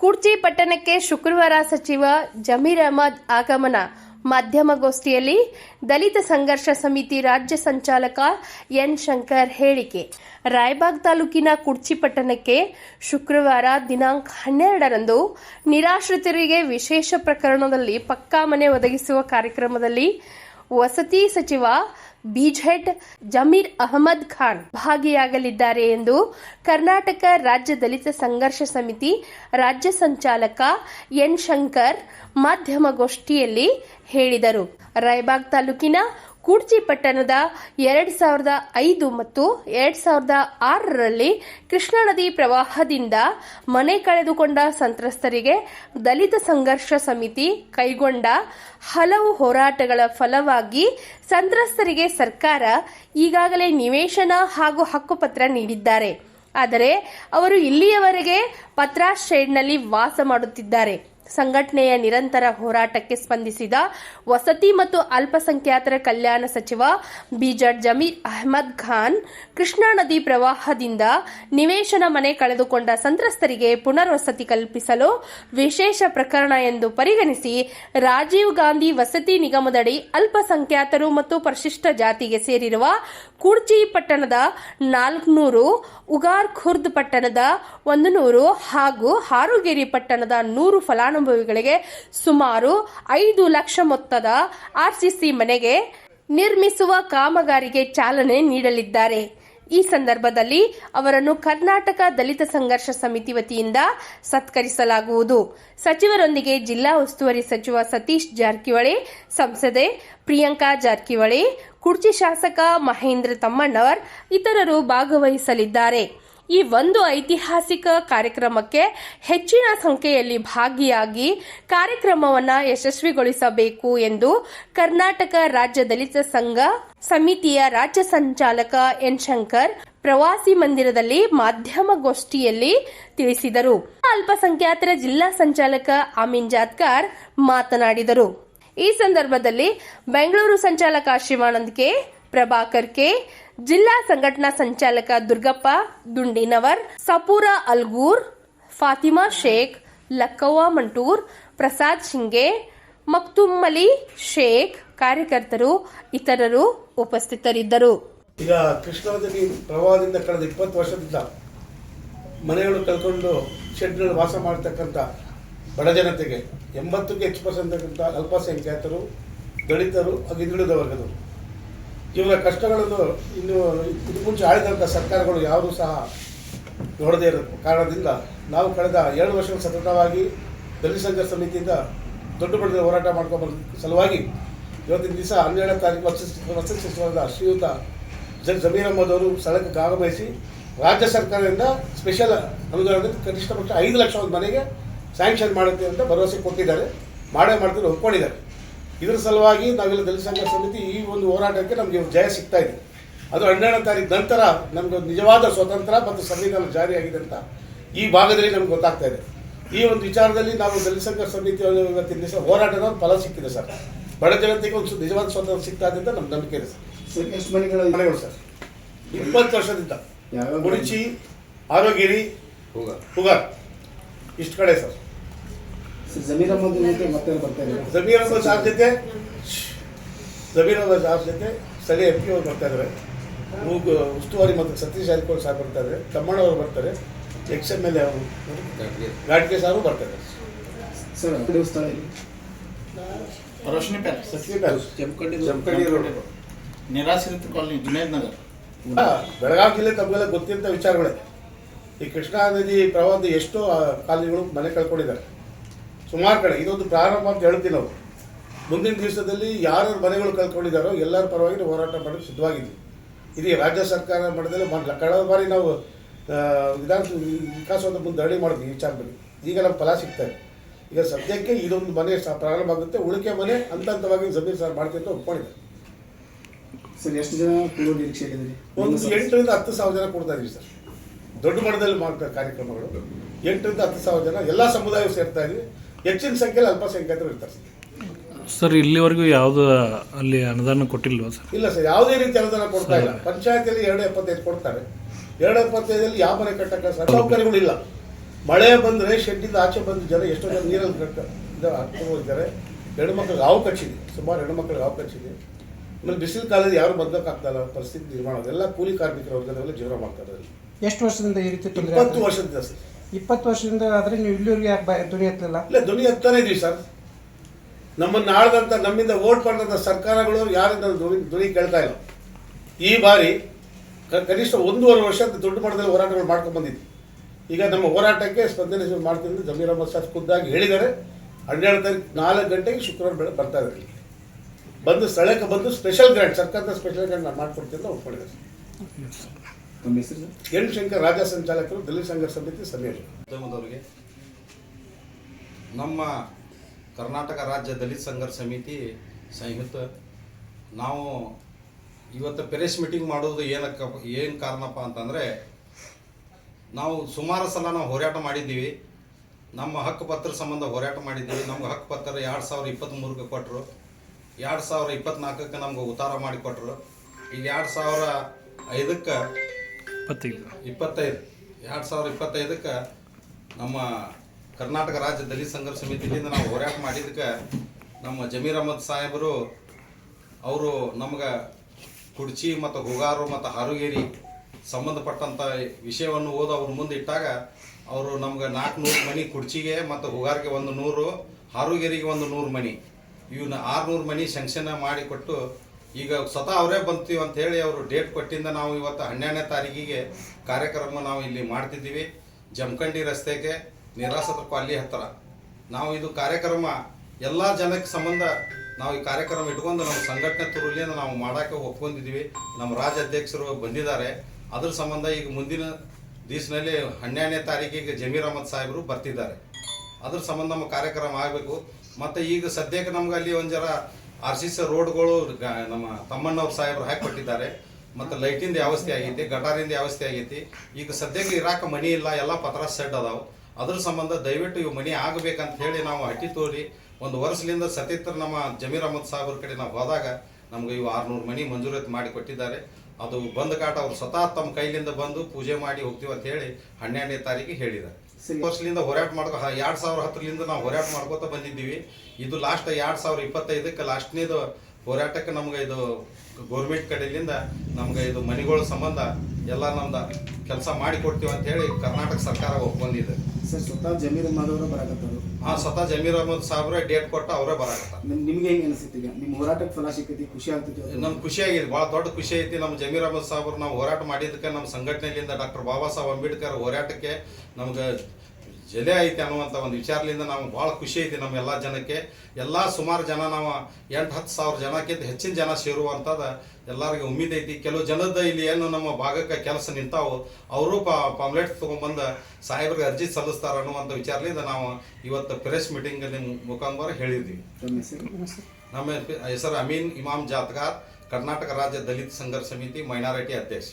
ಕುರ್ಚಿ ಪಟ್ಟಣಕ್ಕೆ ಶುಕ್ರವಾರ ಸಚಿವ ಜಮೀರ್ ಅಹಮದ್ ಆಗಮನ. ಮಾಧ್ಯಮಗೋಷ್ಠಿಯಲ್ಲಿ ದಲಿತ ಸಂಘರ್ಷ ಸಮಿತಿ ರಾಜ್ಯ ಸಂಚಾಲಕ ಎನ್ ಶಂಕರ್ ಹೇಳಿಕೆ. ರಾಯಬಾಗ್ ತಾಲೂಕಿನ ಕುರ್ಚಿ ಪಟ್ಟಣಕ್ಕೆ ಶುಕ್ರವಾರ ದಿನಾಂಕ ಹನ್ನೆರಡರಂದು ನಿರಾಶ್ರಿತರಿಗೆ ವಿಶೇಷ ಪ್ರಕರಣದಲ್ಲಿ ಪಕ್ಕಾ ಮನೆ ಒದಗಿಸುವ ಕಾರ್ಯಕ್ರಮದಲ್ಲಿ ವಸತಿ ಸಚಿವ ಬಿಜೆಟ್ ಜಮೀರ್ ಅಹಮದ್ ಖಾನ್ ಭಾಗಿಯಾಗಲಿದ್ದಾರೆ ಎಂದು ಕರ್ನಾಟಕ ರಾಜ್ಯ ದಲಿತ ಸಂಘರ್ಷ ಸಮಿತಿ ರಾಜ್ಯ ಸಂಚಾಲಕ ಎನ್ ಶಂಕರ್ ಮಾಧ್ಯಮಗೋಷ್ಠಿಯಲ್ಲಿ ಹೇಳಿದರು. ರಾಯಬಾಗ್ ತಾಲೂಕಿನ ಕೂಡ್ಚಿ ಪಟ್ಟಣದ ಎರಡ್ ಸಾವಿರದ ಐದು ಮತ್ತು ಎರಡ್ ಸಾವಿರದ ಆರರಲ್ಲಿ ಕೃಷ್ಣಾ ನದಿ ಪ್ರವಾಹದಿಂದ ಮನೆ ಕಳೆದುಕೊಂಡ ಸಂತ್ರಸ್ತರಿಗೆ ದಲಿತ ಸಂಘರ್ಷ ಸಮಿತಿ ಕೈಗೊಂಡ ಹಲವು ಹೋರಾಟಗಳ ಫಲವಾಗಿ ಸಂತ್ರಸ್ತರಿಗೆ ಸರ್ಕಾರ ಈಗಾಗಲೇ ನಿವೇಶನ ಹಾಗೂ ಹಕ್ಕುಪತ್ರ ನೀಡಿದ್ದಾರೆ. ಆದರೆ ಅವರು ಇಲ್ಲಿಯವರೆಗೆ ಪತ್ರಾಶೇಡ್ನಲ್ಲಿ ವಾಸ ಮಾಡುತ್ತಿದ್ದಾರೆ. ಸಂಘಟನೆಯ ನಿರಂತರ ಹೋರಾಟಕ್ಕೆ ಸ್ಪಂದಿಸಿದ ವಸತಿ ಮತ್ತು ಅಲ್ಪಸಂಖ್ಯಾತರ ಕಲ್ಯಾಣ ಸಚಿವ ಬಿಜಡ್ ಜಮೀರ್ ಅಹಮದ್ ಖಾನ್, ಕೃಷ್ಣಾ ನದಿ ಪ್ರವಾಹದಿಂದ ನಿವೇಶನ ಮನೆ ಕಳೆದುಕೊಂಡ ಸಂತ್ರಸ್ತರಿಗೆ ಪುನರ್ವಸತಿ ಕಲ್ಪಿಸಲು ವಿಶೇಷ ಪ್ರಕರಣ ಎಂದು ಪರಿಗಣಿಸಿ ರಾಜೀವ್ ಗಾಂಧಿ ವಸತಿ ನಿಗಮದಡಿ ಅಲ್ಪಸಂಖ್ಯಾತರು ಮತ್ತು ಪರಿಶಿಷ್ಟ ಜಾತಿಗೆ ಸೇರಿರುವ ಕುರ್ಚಿ ಪಟ್ಟಣದ ನಾಲ್ಕುನೂರು, ಉಗಾರ್ ಖುರ್ದ್ ಪಟ್ಟಣದ ಒಂದು ನೂರು ಹಾಗೂ ಹಾರುಗೇರಿ ಪಟ್ಟಣದ ನೂರು ಫಲಾನುಭವಿಗಳಿಗೆ ಸುಮಾರು ಐದು ಲಕ್ಷ ಮೊತ್ತದ ಆರ್ಸಿಸಿ ಮನೆಗೆ ನಿರ್ಮಿಸುವ ಕಾಮಗಾರಿಗೆ ಚಾಲನೆ ನೀಡಲಿದ್ದಾರೆ. ಈ ಸಂದರ್ಭದಲ್ಲಿ ಅವರನ್ನು ಕರ್ನಾಟಕ ದಲಿತ ಸಂಘರ್ಷ ಸಮಿತಿ ವತಿಯಿಂದ ಸತ್ಕರಿಸಲಾಗುವುದು. ಸಚಿವರೊಂದಿಗೆ ಜಿಲ್ಲಾ ಉಸ್ತುವಾರಿ ಸಚಿವ ಸತೀಶ್ ಜಾರಕಿಹೊಳಿ, ಸಂಸದೆ ಪ್ರಿಯಾಂಕಾ ಜಾರಕಿಹೊಳಿ, ಕುರ್ಚಿ ಶಾಸಕ ಮಹೇಂದ್ರ ತಮ್ಮಣ್ಣವರ್ ಇತರರು ಭಾಗವಹಿಸಲಿದ್ದಾರೆ. ಈ ಒಂದು ಐತಿಹಾಸಿಕ ಕಾರ್ಯಕ್ರಮಕ್ಕೆ ಹೆಚ್ಚಿನ ಸಂಖ್ಯೆಯಲ್ಲಿ ಭಾಗಿಯಾಗಿ ಕಾರ್ಯಕ್ರಮವನ್ನು ಯಶಸ್ವಿಗೊಳಿಸಬೇಕು ಎಂದು ಕರ್ನಾಟಕ ರಾಜ್ಯ ದಲಿತ ಸಂಘ, ಸಮಿತಿಯ ರಾಜ್ಯ ಸಂಚಾಲಕ ಎನ್ ಶಂಕರ್ ಪ್ರವಾಸಿ ಮಂದಿರದಲ್ಲಿ ಮಾಧ್ಯಮಗೋಷ್ಠಿಯಲ್ಲಿ ತಿಳಿಸಿದರು. ಅಲ್ಪಸಂಖ್ಯಾತರ ಜಿಲ್ಲಾ ಸಂಚಾಲಕ ಅಮೀನ್ ಜಾತ್ಕಾರ್ ಮಾತನಾಡಿದರು. ಈ ಸಂದರ್ಭದಲ್ಲಿ ಬೆಂಗಳೂರು ಸಂಚಾಲಕ ಶಿವಾನಂದ್ ಕೆ ಪ್ರಭಾಕರ್ ಕೆ, ಜಿಲ್ಲಾ ಸಂಘಟನಾ ಸಂಚಾಲಕ ದುರ್ಗಪ್ಪ, ದುಂಡಿನವರ್, ಸಪೂರ ಅಲ್ಗೂರ್, ಫಾತಿಮಾ ಶೇಖ್, ಲಕ್ಕವ್ವ ಮಂಟೂರ್, ಪ್ರಸಾದ್ ಶಿಂಗೆ ಮಕ್ತುಮ್ಮಲಿ ಶೇಖ್, ಕಾರ್ಯಕರ್ತರು, ಇತರರು ಉಪಸ್ಥಿತರಿದ್ದರು. ಈಗ ಕೃಷ್ಣಾ ಪ್ರವಾಹದಿಂದ ಕಳೆದ ಇಪ್ಪತ್ತು ವರ್ಷದಿಂದ ಮನೆಗಳು ಕಳ್ಕೊಂಡು ಶೆಡ್ನಲ್ಲಿ ವಾಸ ಮಾಡ್ತಕ್ಕಂಥ ಬಡ ಜನತೆಗೆ ಎಂಬತ್ತಕ್ಕೆ ಹೆಚ್ಚು ಪರ್ಸೆಂಟ್ ಅಲ್ಪಸಂಖ್ಯಾತರು, ದಲಿತರು, ಹಾಗೂ ಹಿಂದುಳಿದ ವರ್ಗದವರು ಇವರ ಕಷ್ಟಗಳನ್ನು ಇನ್ನು ಇದು ಮುಂಚೆ ಆಳಿದಂಥ ಸರ್ಕಾರಗಳು ಯಾವುದೂ ಸಹ ನೋಡದೇ ಇರೋ ಕಾರಣದಿಂದ ನಾವು ಕಳೆದ ಎರಡು ವರ್ಷಗಳ ಸತತವಾಗಿ ದಲಿತ ಸಂಘ ಸಮಿತಿಯಿಂದ ದೊಡ್ಡ ಮಟ್ಟದ ಹೋರಾಟ ಮಾಡ್ಕೊಂಡು ಸಲುವಾಗಿ ಇವತ್ತಿನ ದಿವಸ ಹನ್ನೆರಡನೇ ತಾರೀಕು ವಸತಿ ಸಚಿವರಾದ ಶ್ರೀಯುತ ಜನ್ ಜಮೀರ್ ಅಹಮದ್ ಅವರು ಸ್ಥಳಕ್ಕೆ ಆಗಮಿಸಿ ರಾಜ್ಯ ಸರ್ಕಾರದಿಂದ ಸ್ಪೆಷಲ್ ಅನುದಾನದಲ್ಲಿ ಕನಿಷ್ಠ ಪಕ್ಷ ಐದು ಲಕ್ಷ ಒಂದು ಮನೆಗೆ ಸ್ಯಾಂಕ್ಷನ್ ಮಾಡುತ್ತೆ ಅಂತ ಭರವಸೆ ಕೊಟ್ಟಿದ್ದಾರೆ. ಮಾಡೇ ಮಾಡ್ತಾರೆ ಒಪ್ಕೊಂಡಿದ್ದಾರೆ. ಇದರ ಸಲುವಾಗಿ ನಾವೆಲ್ಲ ದಲಿತ ಸಂಘ ಸಮಿತಿ ಈ ಒಂದು ಹೋರಾಟಕ್ಕೆ ನಮಗೆ ಜಯ ಸಿಗ್ತಾ ಇದೆ. ಅದು ಹನ್ನೆರಡನೇ ತಾರೀಕು ನಂತರ ನಮಗೆ ನಿಜವಾದ ಸ್ವತಂತ್ರ ಮತ್ತು ಸಂವಿಧಾನ ಜಾರಿಯಾಗಿದೆ ಅಂತ ಈ ಭಾಗದಲ್ಲಿ ನಮ್ಗೆ ಗೊತ್ತಾಗ್ತಾ ಇದೆ. ಈ ಒಂದು ವಿಚಾರದಲ್ಲಿ ನಾವು ದಲಿತ ಸಂಘ ಸಮಿತಿ ಇವತ್ತಿನ ದಿವಸ ಹೋರಾಟದ ಒಂದು ಫಲ ಸಿಕ್ಕಿದೆ ಸರ್. ಬಡ ಜನತೆಗೆ ಒಂದು ನಿಜವಾದ ಸ್ವತಂತ್ರ ಸಿಗ್ತಾ ಇದೆ ಅಂತ ನಮ್ಮ ನಂಬಿಕೆ ಇದೆ ಸರ್. ಸರ್ ಮನೆಗಳು ಸರ್. ಇಪ್ಪತ್ತು ವರ್ಷದಿಂದ. ಗುಡಿಚಿ ಕುಡಿಚಿ ಆರೋಗಿರಿ ಹುಗಾರ್ ಇಷ್ಟು ಕಡೆ ಸರ್. ಜಮೀರ್ ಅಹಮದ್ ಜೊತೆ ಮತ್ತೆ ಬರ್ತಾ ಇದ್ದಾರೆ? ಜಮೀರ್ ಅಹಮದ್ ಸಾರ್ ಜೊತೆ ಜಮೀರ್ ಅಹಮದ್ ಸಾರ್ ಜೊತೆ ಸ್ಥಳೀಯ ಎಂ ಪಿ ಅವರು ಬರ್ತಾ ಇದ್ದಾರೆ. ಮೂಗು ಉಸ್ತುವಾರಿ ಮತ್ತು ಸತೀಶ್ ಜಾರಕಿಹೊಳಿ ಸಾರ್ ಬರ್ತಾ ಇದ್ದಾರೆ. ತಮ್ಮಣ್ಣವರು ಬರ್ತಾರೆ. ಎಕ್ಸ್ ಎಂ ಎಲ್ ಎ ಅವರು ಘಾಟ್ಗೆ ಸಾರು ಬರ್ತಾರೆ ಸರ್ ದೇವಸ್ಥಾನ ಸ್ಥಳ ಇಲ್ಲಿ Roshni palace. Satya palace. Jamkhandi road. ನಿರಾಶ್ರಿತ colony Juned Nagar. Belagavi ಜಿಲ್ಲೆ ತಮಗೆಲ್ಲ ಗೊತ್ತಿದ್ದ ವಿಚಾರಗಳೇ. ಈ ಕೃಷ್ಣಾ ನದಿ ಪ್ರವಾಹದ ಎಷ್ಟೋ ಆ, ಕಾಲನಿಗಳು ಮನೆ ಕಳ್ಕೊಂಡಿದ್ದಾರೆ. ಸುಮಾರು ಕಡೆ ಇದೊಂದು ಪ್ರಾರಂಭ ಅಂತ ಹೇಳ್ತೀವಿ ನಾವು. ಮುಂದಿನ ದಿವಸದಲ್ಲಿ ಯಾರು ಮನೆಗಳು ಕಳ್ಕೊಂಡಿದ್ದಾರೋ ಎಲ್ಲರ ಪರವಾಗಿ ನಾವು ಹೋರಾಟ ಮಾಡಲು ಸಿದ್ಧವಾಗಿದ್ವಿ. ಇದೇ ರಾಜ್ಯ ಸರ್ಕಾರ ಮಟ್ಟದಲ್ಲಿ ಮಾಡಲ್ಲ ಕಳೆದ ಬಾರಿ ನಾವು ವಿಧಾನ ವಿಕಾಸವಾದ ಮುಂದೆ ಧರಣಿ ಮಾಡಿದ್ವಿ ಈ ವಿಚಾರ ಬಗ್ಗೆ ಈಗ ನಮ್ಗೆ ಫಲ ಸಿಗ್ತಾರೆ ಈಗ ಸದ್ಯಕ್ಕೆ ಇದೊಂದು ಮನೆ ಪ್ರಾರಂಭ ಆಗುತ್ತೆ. ಉಳಿಕೆ ಮನೆ ಹಂತ ಹಂತವಾಗಿ ಜಮೀನು ಸರ್ ಮಾಡ್ತೀವಿ ಅಂತ ಒಪ್ಕೊಂಡಿದ್ದಾರೆ. ಸರ್ ಎಷ್ಟು ಜನ ಪೂರ್ವ ನಿರೀಕ್ಷೆ ಒಂದು ಎಂಟರಿಂದ ಹತ್ತು ಸಾವಿರ ಜನ ಕೊಡ್ತಾ ಇದೀವಿ ಸರ್. ದೊಡ್ಡ ಮಟ್ಟದಲ್ಲಿ ಮಾಡ್ತಾರೆ ಕಾರ್ಯಕ್ರಮಗಳು. ಎಂಟರಿಂದ ಹತ್ತು ಸಾವಿರ ಜನ ಎಲ್ಲ ಸಮುದಾಯ ಸೇರ್ತಾ ಇದೀವಿ ಹೆಚ್ಚಿನ ಸಂಖ್ಯೆಯಲ್ಲಿ ಅಲ್ಪಸಂಖ್ಯಾತರು ಇರ್ತಾರೆ ಸರ್. ಸರ್ ಇಲ್ಲಿವರೆಗೂ ಯಾವುದು ಅಲ್ಲಿ ಅನುದಾನ ಕೊಟ್ಟಿಲ್ಲ ಸರ್? ಇಲ್ಲ ಸರ್ ಯಾವುದೇ ರೀತಿ ಅನುದಾನ ಕೊಡ್ತಾ ಇಲ್ಲ. ಪಂಚಾಯತಿಯಲ್ಲಿ ಎರಡು ಎಪ್ಪತ್ತೈದು ಕೊಡ್ತಾರೆ. ಎರಡು ಎಪ್ಪತ್ತೈದಲ್ಲಿ ಯಾವ ಮನೆ ಕಟ್ಟಕ್ಕೆ ಸರ್. ಸೌಕರ್ಯಗಳು ಇಲ್ಲ. ಮಳೆ ಬಂದರೆ ಶೆಡ್ಡಿಂದ ಆಚೆ ಬಂದು ಜನ ಎಷ್ಟೋ ಜನ ನೀರಲ್ಲಿ ಕಟ್ಟ ಹಾಕ್ಕೊಂಡು ಹೋಗ್ತಾರೆ ಹೆಣ್ಣು ಮಕ್ಕಳಿಗೆ ಹಾವು ಕಚ್ಚಿದೆ. ಸುಮಾರು ಹೆಣ್ಣು ಮಕ್ಕಳಿಗೆ ಹಾವು ಕಚ್ಚಿದೆ. ಆಮೇಲೆ ಬಿಸಿಲು ಕಾಲದಲ್ಲಿ ಯಾರು ಬದುಕಾಗ್ತಾಯಿಲ್ಲ ಪರಿಸ್ಥಿತಿ ನಿರ್ಮಾಣ. ಎಲ್ಲ ಕೂಲಿ ಕಾರ್ಮಿಕರ ಜೀವನ ಮಾಡ್ತಾರೆ ಎಷ್ಟು ವರ್ಷದಿಂದ ಈ ರೀತಿ ತೊಂದರೆ ಇಪ್ಪತ್ತು ವರ್ಷದಿಂದ ಸರ್. ಇಪ್ಪತ್ತು ವರ್ಷದಿಂದ ಆದ್ರೆ ನೀವು ಇಲ್ಲಿವರೆಗೆ ಯಾಕೆ ಬ- ಧ್ವನಿ ಎತ್ತಲಿಲ್ಲ? ಇಲ್ಲ ಧ್ವನಿ ಎತ್ತಾನೆ ಇದೀವಿ ಸರ್. ನಮ್ಮನ್ನು ಆಳ್ದಂತ ನಮ್ಮಿಂದ ಓಟ್ ಪಡೆದಂತ ಸರ್ಕಾರಗಳು ಯಾರಿಂದ ಧ್ವನಿ ಧ್ವನಿ ಕೇಳ್ತಾ ಇಲ್ಲ. ಈ ಬಾರಿ ಕ- ಕನಿಷ್ಠ ಒಂದೂವರೆ ವರ್ಷ ದೊಡ್ಡ ಮಟ್ಟದಲ್ಲಿ ಹೋರಾಟಗಳು ಮಾಡ್ಕೊಂಡು ಬಂದಿದ್ವಿ. ಈಗ ನಮ್ಮ ಹೋರಾಟಕ್ಕೆ ಸ್ಪಂದನೆ ಶುರು ಮಾಡ್ತೀನಿ ಅಂತ ಜಮೀರ್ ಅಹಮದ್ ಸರ್ ಖುದ್ದಾಗಿ ಹೇಳಿದ್ದಾರೆ. ಹನ್ನೆರಡು ತಾರೀಕು ನಾಲ್ಕು ಗಂಟೆಗೆ ಶುಕ್ರವಾರ ಬೆಳೆ ಬರ್ತಾ ಇದ್ದಾರೆ. ಇಲ್ಲಿ. ಬಂದು ಸ್ಥಳಕ್ಕೆ ಬಂದು ಸ್ಪೆಷಲ್ ಗ್ರಾಂಟ್ ಸರ್ಕಾರದ ಸ್ಪೆಷಲ್ ಗ್ರ್ಯಾಂಡ್ ನಾನು ಮಾಡ್ಕೊಡ್ತೀನಿ ಅಂತ ಒಪ್ಕೊಂಡಿದ್ದಾರೆ. ತಮ್ಮ ಹೆಸರು ಸರ್? ಎನ್ ಶಂಕರ್ ರಾಜ್ಯ ಸಂಚಾಲಕರು ದಲಿತ ಸಂಘರ್ಷ ಸಮಿತಿ ಸಂಯೋಜನೆ ಅವರಿಗೆ ನಮ್ಮ ಕರ್ನಾಟಕ ರಾಜ್ಯ ದಲಿತ ಸಂಘರ್ಷ ಸಮಿತಿ ಸಂಯುಕ್ತ ನಾವು ಇವತ್ತು ಪ್ರೆಸ್ ಮೀಟಿಂಗ್ ಮಾಡೋದು ಏನಕ್ಕ ಏನು ಕಾರಣಪ್ಪ ಅಂತಂದರೆ ನಾವು ಸುಮಾರು ಸಲ ನಾವು ಹೋರಾಟ ಮಾಡಿದ್ದೀವಿ. ನಮ್ಮ ಹಕ್ಕು ಪತ್ರ ಸಂಬಂಧ ಹೋರಾಟ ಮಾಡಿದ್ದೀವಿ. ನಮ್ಗೆ ಹಕ್ಕು ಪತ್ರ ಎರಡು ಸಾವಿರ ಇಪ್ಪತ್ತ್ಮೂರಕ್ಕೆ ಕೊಟ್ಟರು ಎರಡು ಸಾವಿರ ಇಪ್ಪತ್ತ್ನಾಲ್ಕಕ್ಕೆ ನಮ್ಗೆ ಉತ್ತಾರ ಮಾಡಿ ಕೊಟ್ಟರು ಈಗ ಎರಡು ಸಾವಿರ ಐದಕ್ಕೆ ಇಪ್ಪತ್ತೈದು. ಇಪ್ಪತ್ತೈದು. ಎರಡು ಸಾವಿರದ ಇಪ್ಪತ್ತೈದಕ್ಕೆ ನಮ್ಮ ಕರ್ನಾಟಕ ರಾಜ್ಯ ದಲಿತ ಸಂಘರ್ಷ ಸಮಿತಿಯಿಂದ ನಾವು ಹೋರಾಟ ಮಾಡಿದ್ದಕ್ಕೆ ನಮ್ಮ ಜಮೀರ್ ಅಹಮದ್ ಸಾಹೇಬರು ಅವರು ನಮ್ಗೆ ಕುಡ್ಚಿ ಮತ್ತು ಹುಗಾರು ಮತ್ತು ಹಾರುಗೇರಿ ಸಂಬಂಧಪಟ್ಟಂಥ ವಿಷಯವನ್ನು ಓದಿ ಅವ್ರ ಮುಂದೆ ಇಟ್ಟಾಗ ಅವರು ನಮ್ಗೆ ನಾಲ್ಕುನೂರು ಮನಿ ಕುಡ್ಚಿಗೆ ಮತ್ತು ಹುಗಾರಿಗೆ ಒಂದು ನೂರು, ಹಾರುಗೇರಿಗೆ ಒಂದು ನೂರು ಮನಿ. ಇವನ್ನ ಆರುನೂರು ಮನಿ ಶಂಕ್ಷನ ಮಾಡಿಕೊಟ್ಟು ಈಗ ಸ್ವತಃ ಅವರೇ ಬಂತೀವಿ ಅಂತ ಹೇಳಿ ಅವರು ಡೇಟ್ ಕೊಟ್ಟಿಂದ ನಾವು ಇವತ್ತು ಹನ್ನೆರಡನೇ ತಾರೀಕಿಗೆ ಕಾರ್ಯಕ್ರಮ ನಾವು ಇಲ್ಲಿ ಮಾಡ್ತಿದ್ದೀವಿ. ಜಮಖಂಡಿ ರಸ್ತೆಗೆ ನಿರಾಸತ್ರ ಕ್ವಾಲಿ ಹತ್ತಿರ ನಾವು ಇದು ಕಾರ್ಯಕ್ರಮ ಎಲ್ಲ ಜನಕ್ಕೆ ಸಂಬಂಧ ನಾವು ಈ ಕಾರ್ಯಕ್ರಮ ಇಟ್ಕೊಂಡು ನಮ್ಮ ಸಂಘಟನೆ ತುರುಲಿಯಿಂದ ನಾವು ಮಾಡೋಕ್ಕೆ ಒಪ್ಕೊಂಡಿದ್ದೀವಿ. ನಮ್ಮ ರಾಜ್ಯ ಅಧ್ಯಕ್ಷರು ಬಂದಿದ್ದಾರೆ. ಅದ್ರ ಸಂಬಂಧ ಈಗ ಮುಂದಿನ ದಿವಸನಲ್ಲಿ ಹನ್ನೆರಡನೇ ತಾರೀಕಿಗೆ ಜಮೀರ್ ಅಹಮದ್ ಸಾಹೇಬರು ಬರ್ತಿದ್ದಾರೆ. ಅದ್ರ ಸಂಬಂಧ ನಮ್ಮ ಕಾರ್ಯಕ್ರಮ ಆಗಬೇಕು. ಮತ್ತು ಈಗ ಸದ್ಯಕ್ಕೆ ನಮ್ಗೆ ಅಲ್ಲಿ ಒಂದು ಜರ ಆರ್ ಸಿ ಸಿ ರೋಡ್ಗಳು ನಮ್ಮ ತಮ್ಮಣ್ಣವ್ರ ಸಾಹೇಬರು ಹಾಕಿಕೊಟ್ಟಿದ್ದಾರೆ. ಮತ್ತು ಲೈಟಿಂದ ವ್ಯವಸ್ಥೆ ಆಗೈತಿ ಗಟಾರಿಂದ ವ್ಯವಸ್ಥೆ ಆಗೈತಿ. ಈಗ ಸದ್ಯಕ್ಕೆ ಇರಾಕ ಮನಿ ಇಲ್ಲ, ಎಲ್ಲ ಪತ್ರ ಸೆಡ್ ಅದಾವು. ಅದ್ರ ಸಂಬಂಧ ದಯವಿಟ್ಟು ಇವು ಮನಿ ಆಗಬೇಕಂತ ಹೇಳಿ ನಾವು ಹಟ್ಟಿ ತೋರಿ, ಒಂದು ವರ್ಷದಿಂದ ಸತೀತ್ರ ನಮ್ಮ ಜಮೀರ್ ಅಹಮದ್ ಸಾಹೇಬ್ರ ಕಡೆ ನಾವು ಹೋದಾಗ ನಮ್ಗೆ ಇವು ಆರ್ನೂರು ಮನಿ ಮಂಜೂರಾತಿ ಮಾಡಿ ಕೊಟ್ಟಿದ್ದಾರೆ. ಅದು ಬಂದ ಕಾಟ ಅವ್ರು ಸ್ವತಃ ತಮ್ಮ ಕೈಲಿಂದ ಬಂದು ಪೂಜೆ ಮಾಡಿ ಹೋಗ್ತೀವಿ ಅಂತ ಹೇಳಿ ಹನ್ನೆರಡನೇ ತಾರೀಕಿಗೆ ಹೇಳಿದ್ದಾರೆ. ವರ್ಷದಿಂದ ಹೋರಾಟ ಮಾಡ್ಕೊ ಎರಡ್ ಸಾವಿರ ಹತ್ತರಿಂದ ನಾವು ಹೋರಾಟ ಮಾಡ್ಕೋತ ಬಂದಿದ್ದೀವಿ. ಇದು ಲಾಸ್ಟ್ ಎರಡ್ ಸಾವಿರ ಇಪ್ಪತ್ತೈದಕ್ಕೆ ಲಾಸ್ಟ್ನೇದು ಹೋರಾಟಕ್ಕೆ ನಮ್ಗೆ ಇದು ಗೌರ್ಮೆಂಟ್ ಕಡೆಯಿಂದ ನಮ್ಗೆ ಇದು ಮನೆಗಳ ಸಂಬಂಧ ಎಲ್ಲ ನಮ್ದು ಕೆಲಸ ಮಾಡಿ ಕೊಡ್ತೀವಿ ಅಂತ ಹೇಳಿ ಕರ್ನಾಟಕ ಸರ್ಕಾರ ಒಪ್ಕೊಂಡಿದೆ. ಸರ್ ಸ್ವತಃ ಜಮೀರ್ ಅಹಮದ್ ಅವರು ಬರಾಕತ್ತಾರು? ಆ ಸ್ವತಃ ಜಮೀರ್ ಅಹಮದ್ ಸಾಹೇಬ್ರೆ ಡೇಟ್ ಕೊಟ್ಟು ಅವರೇ ಬರಕತ್ತ ನಿಮ್- ನಿಮ್ಗೆ ಹೆಂಗೆ ಅನಿಸುತ್ತೆ ಈಗ? ನಿಮ್ಮ ಹೋರಾಟಕ್ಕೆ ಫಲ ಸಿಕ್ಕೈತಿ ಖುಷಿ ಆಗ್ತೈತಿ ನಮ್ಗೆ ಖುಷಿ ಆಗಿದೆ ಭಾಳ ದೊಡ್ಡ ಖುಷಿ ಐತಿ. ನಮ್ಮ ಜಮೀರ್ ಅಹಮದ್ ಸಾಹೇಬ್ರು ನಾವು ಹೋರಾಟ ಮಾಡಿದ್ದಕ್ಕೆ ನಮ್ಮ ಸಂಘಟನೆಯಿಂದ ಡಾಕ್ಟರ್ ಬಾಬಾ ಸಾಹೇಬ್ ಅಂಬೇಡ್ಕರ್ ಹೋರಾಟಕ್ಕೆ ನಮ್ಗೆ ಜಲೆ ಐತಿ ಅನ್ನುವಂಥ ಒಂದು ವಿಚಾರದಿಂದ ನಾವು ಭಾಳ ಖುಷಿ ಐತಿ ನಮ್ಮ ಎಲ್ಲ ಜನಕ್ಕೆ. ಎಲ್ಲ ಸುಮಾರು ಜನ ನಾವು ಎಂಟು ಹತ್ತು ಸಾವಿರ ಜನಕ್ಕಿಂತ ಹೆಚ್ಚಿನ ಜನ ಸೇರುವಂಥದ್ದು ಎಲ್ಲರಿಗೆ ಉಮ್ಮೀದ್ ಐತಿ ಕೆಲವು ಜನದ ಇಲ್ಲಿ ಏನು ನಮ್ಮ ಭಾಗಕ್ಕೆ ಕೆಲಸ ನಿಂತಾವು. ಅವರು ಪಾಂಪ್ಲೆಟ್ ತೊಗೊಂಬಂದು ಸಾಹೇಬ್ರಿಗೆ ಅರ್ಜಿ ಸಲ್ಲಿಸ್ತಾರ ಅನ್ನುವಂಥ ವಿಚಾರದಿಂದ ನಾವು ಇವತ್ತು ಪ್ರೆಸ್ ಮೀಟಿಂಗ್ ಮುಖಾಂತರ ಹೇಳಿದ್ವಿ. ನಮ್ಮ ಹೆಸರು ಅಮೀನ್ ಇಮಾಮ್ ಜಾತ್ಗಾರ್, ಕರ್ನಾಟಕ ರಾಜ್ಯ ದಲಿತ ಸಂಘರ್ಷ ಸಮಿತಿ ಮೈನಾರಿಟಿ ಅಧ್ಯಕ್ಷ.